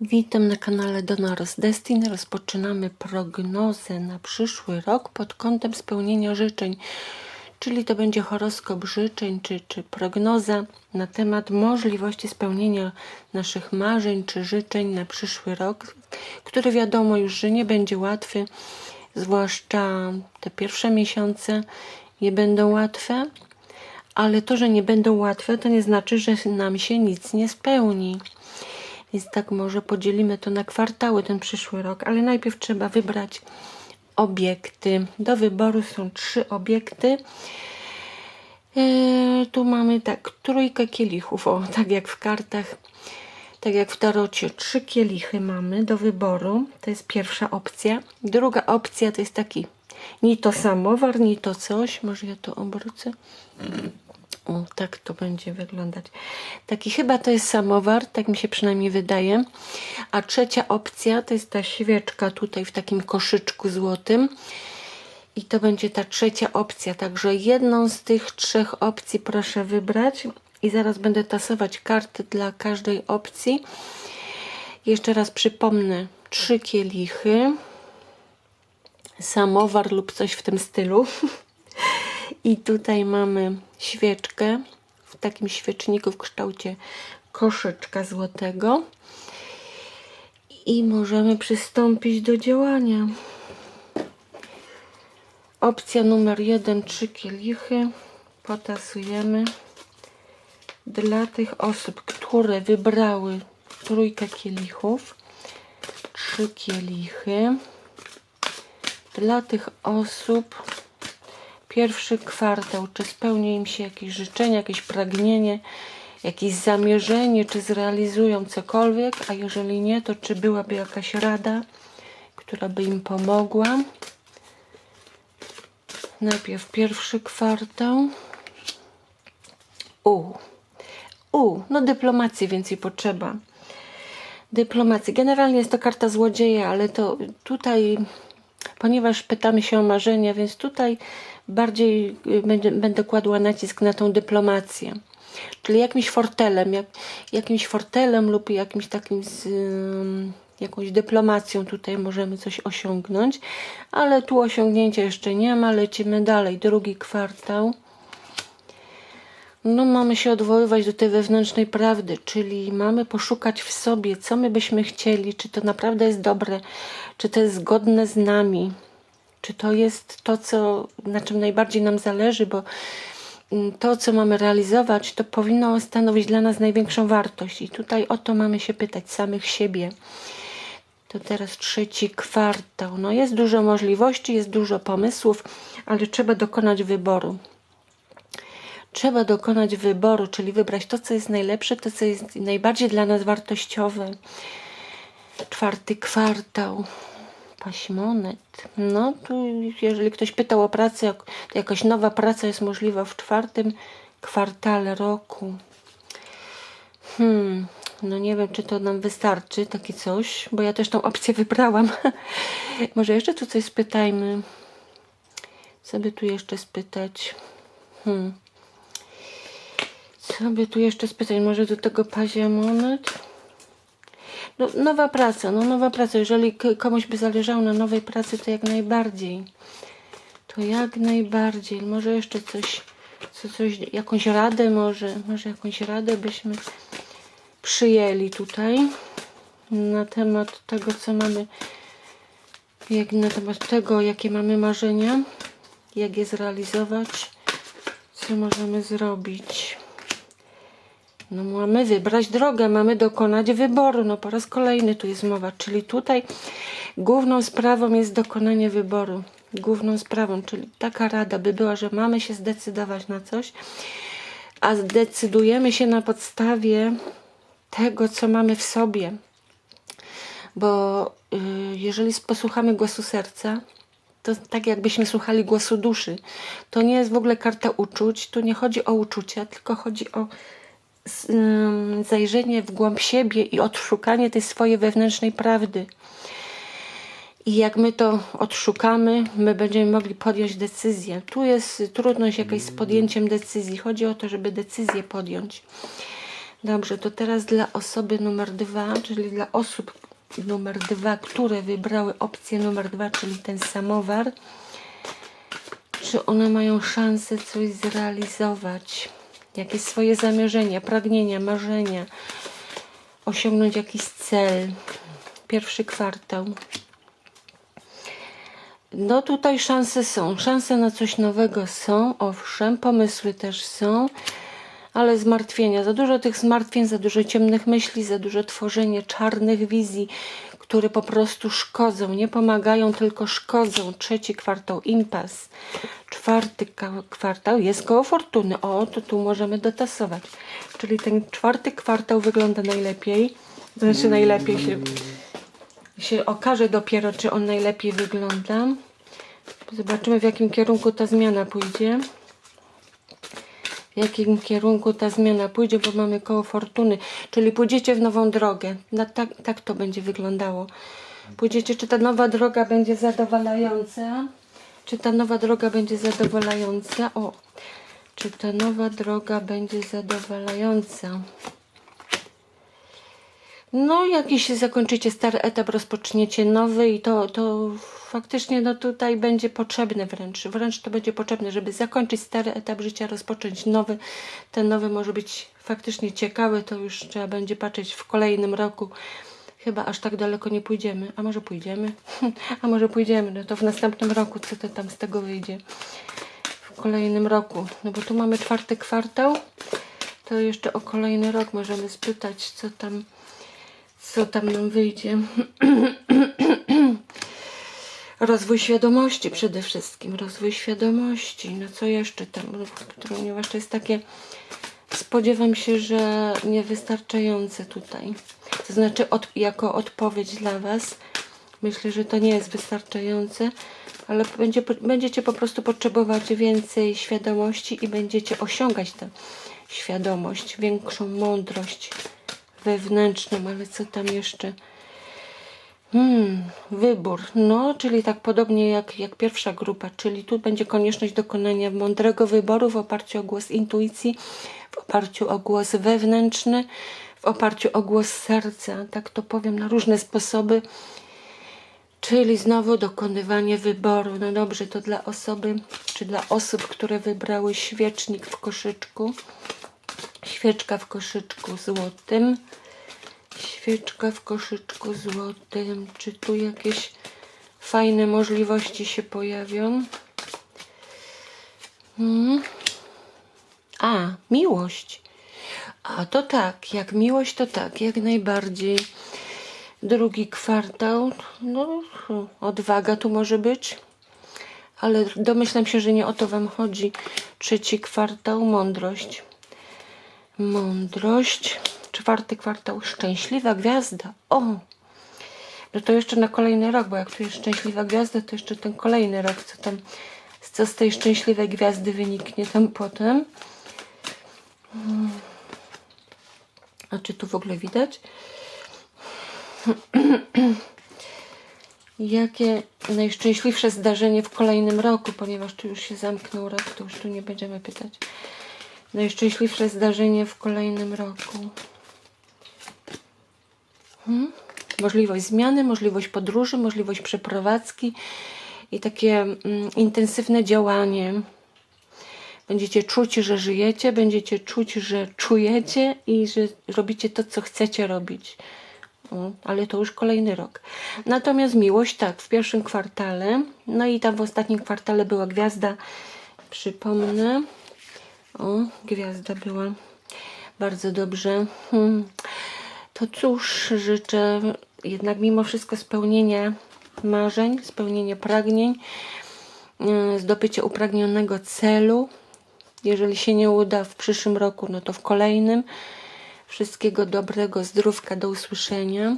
Witam na kanale Donors Destiny. Rozpoczynamy prognozę na przyszły rok pod kątem spełnienia życzeń. Czyli to będzie horoskop życzeń, czy, czy prognoza na temat możliwości spełnienia naszych marzeń czy życzeń na przyszły rok, który wiadomo już, że nie będzie łatwy, zwłaszcza te pierwsze miesiące nie będą łatwe, ale to, że nie będą łatwe, to nie znaczy, że nam się nic nie spełni. Więc tak może podzielimy to na kwartały ten przyszły rok, ale najpierw trzeba wybrać obiekty. Do wyboru są trzy obiekty. Eee, tu mamy tak, trójkę kielichów, o, tak jak w kartach, tak jak w tarocie, trzy kielichy mamy do wyboru. To jest pierwsza opcja. Druga opcja to jest taki, ni to samowar, ni to coś. Może ja to obrócę. Tak to będzie wyglądać. Taki chyba to jest samowar, tak mi się przynajmniej wydaje. A trzecia opcja to jest ta świeczka tutaj w takim koszyczku złotym. I to będzie ta trzecia opcja. Także jedną z tych trzech opcji proszę wybrać. I zaraz będę tasować karty dla każdej opcji. Jeszcze raz przypomnę. Trzy kielichy. Samowar lub coś w tym stylu. I tutaj mamy świeczkę w takim świeczniku w kształcie koszyczka złotego. I możemy przystąpić do działania. Opcja numer jeden, trzy kielichy. Potasujemy dla tych osób, które wybrały trójkę kielichów. Trzy kielichy. Dla tych osób, pierwszy kwartał, czy spełni im się jakieś życzenie, jakieś pragnienie, jakieś zamierzenie, czy zrealizują cokolwiek, a jeżeli nie, to czy byłaby jakaś rada, która by im pomogła. Najpierw pierwszy kwartał. U. U. No dyplomacji więcej potrzeba. Dyplomacji. Generalnie jest to karta złodzieja, ale to tutaj, ponieważ pytamy się o marzenia, więc tutaj bardziej y, będę, będę kładła nacisk na tą dyplomację. Czyli jakimś fortelem, jak, jakimś fortelem lub jakimś takim z, ym, jakąś dyplomacją tutaj możemy coś osiągnąć, ale tu osiągnięcia jeszcze nie ma, lecimy dalej, drugi kwartał. No mamy się odwoływać do tej wewnętrznej prawdy, czyli mamy poszukać w sobie, co my byśmy chcieli, czy to naprawdę jest dobre, czy to jest zgodne z nami, czy to jest to, co, na czym najbardziej nam zależy, bo mm, to, co mamy realizować, to powinno stanowić dla nas największą wartość. I tutaj o to mamy się pytać samych siebie. To teraz trzeci kwartał. No jest dużo możliwości, jest dużo pomysłów, ale trzeba dokonać wyboru. Trzeba dokonać wyboru, czyli wybrać to, co jest najlepsze, to, co jest najbardziej dla nas wartościowe. Czwarty kwartał. Paśmonet. No, tu jeżeli ktoś pytał o pracę, to jakaś nowa praca jest możliwa w czwartym kwartale roku. Hmm, no nie wiem, czy to nam wystarczy, takie coś, bo ja też tą opcję wybrałam. Może jeszcze tu coś spytajmy. By tu jeszcze spytać? Hmm. Co tu jeszcze spytać? Może do tego pazia monet? No, nowa praca, no nowa praca. Jeżeli komuś by zależało na nowej pracy, to jak najbardziej. To jak najbardziej. Może jeszcze coś, co, coś, jakąś radę może, może jakąś radę byśmy przyjęli tutaj na temat tego, co mamy, jak na temat tego, jakie mamy marzenia, jak je zrealizować, co możemy zrobić. No mamy wybrać drogę, mamy dokonać wyboru. No po raz kolejny tu jest mowa, czyli tutaj główną sprawą jest dokonanie wyboru. Główną sprawą, czyli taka rada by była, że mamy się zdecydować na coś, a zdecydujemy się na podstawie tego, co mamy w sobie. Bo y, jeżeli posłuchamy głosu serca, to tak jakbyśmy słuchali głosu duszy. To nie jest w ogóle karta uczuć, tu nie chodzi o uczucia, tylko chodzi o zajrzenie w głąb siebie i odszukanie tej swojej wewnętrznej prawdy. I jak my to odszukamy, my będziemy mogli podjąć decyzję. Tu jest trudność jakaś z podjęciem decyzji. Chodzi o to, żeby decyzję podjąć. Dobrze, to teraz dla osoby numer dwa, czyli dla osób numer dwa, które wybrały opcję numer dwa, czyli ten samowar. Czy one mają szansę coś zrealizować? Jakieś swoje zamierzenia, pragnienia, marzenia? Osiągnąć jakiś cel? Pierwszy kwartał. No tutaj szanse są. Szanse na coś nowego są, owszem, pomysły też są, ale zmartwienia. Za dużo tych zmartwień, za dużo ciemnych myśli, za dużo tworzenia czarnych wizji, które po prostu szkodzą, nie pomagają, tylko szkodzą. Trzeci kwartał impas. Czwarty kwartał jest koło fortuny. O, to tu możemy dotasować. Czyli ten czwarty kwartał wygląda najlepiej. Znaczy najlepiej się się okaże dopiero, czy on najlepiej wygląda. Zobaczymy, w jakim kierunku ta zmiana pójdzie. Jakim kierunku ta zmiana pójdzie, bo mamy koło fortuny. Czyli pójdziecie w nową drogę. No, tak, tak to będzie wyglądało. Pójdziecie, czy ta nowa droga będzie zadowalająca? Czy ta nowa droga będzie zadowalająca? O, czy ta nowa droga będzie zadowalająca? No, jakiś zakończycie stary etap, rozpoczniecie nowy i to, to faktycznie no tutaj będzie potrzebne wręcz. Wręcz to będzie potrzebne, żeby zakończyć stary etap życia, rozpocząć nowy. Ten nowy może być faktycznie ciekawy, to już trzeba będzie patrzeć w kolejnym roku. Chyba aż tak daleko nie pójdziemy. A może pójdziemy? A może pójdziemy, no to w następnym roku, co to tam z tego wyjdzie? W kolejnym roku. No bo tu mamy czwarty kwartał. To jeszcze o kolejny rok możemy spytać, co tam co tam nam wyjdzie. Rozwój świadomości przede wszystkim. Rozwój świadomości. No co jeszcze tam? Ponieważ to jest takie. Spodziewam się, że niewystarczające tutaj. To znaczy, od, jako odpowiedź dla Was, myślę, że to nie jest wystarczające, ale będzie, będziecie po prostu potrzebować więcej świadomości i będziecie osiągać tę świadomość, większą mądrość wewnętrzną, ale co tam jeszcze? Hmm, wybór. No, czyli tak podobnie jak, jak pierwsza grupa, czyli tu będzie konieczność dokonania mądrego wyboru w oparciu o głos intuicji, w oparciu o głos wewnętrzny, w oparciu o głos serca, tak to powiem, na różne sposoby. Czyli znowu dokonywanie wyboru. No dobrze, to dla osoby, czy dla osób, które wybrały świecznik w koszyczku. Świeczka w koszyczku złotym. Świeczka w koszyczku złotym. Czy tu jakieś fajne możliwości się pojawią? Hmm. A, miłość. A to tak, jak miłość, to tak, jak najbardziej. Drugi kwartał, no, odwaga tu może być, ale domyślam się, że nie o to Wam chodzi. Trzeci kwartał, mądrość. Mądrość. Czwarty kwartał, szczęśliwa gwiazda. O! No to jeszcze na kolejny rok, bo jak tu jest szczęśliwa gwiazda, to jeszcze ten kolejny rok, co tam, co z tej szczęśliwej gwiazdy wyniknie tam potem. Hmm. A czy tu w ogóle widać? Jakie najszczęśliwsze zdarzenie w kolejnym roku, ponieważ tu już się zamknął rok, to już tu nie będziemy pytać. Najszczęśliwsze zdarzenie w kolejnym roku. Hmm? Możliwość zmiany, możliwość podróży, możliwość przeprowadzki i takie mm, intensywne działanie. Będziecie czuć, że żyjecie, będziecie czuć, że czujecie i że robicie to, co chcecie robić. Ale to już kolejny rok. Natomiast miłość, tak, w pierwszym kwartale, no i tam w ostatnim kwartale była gwiazda, przypomnę. O, gwiazda była bardzo dobrze. Hmm. To cóż, życzę jednak mimo wszystko spełnienia marzeń, spełnienia pragnień, yy, zdobycie upragnionego celu. Jeżeli się nie uda w przyszłym roku, no to w kolejnym. Wszystkiego dobrego, zdrówka, do usłyszenia.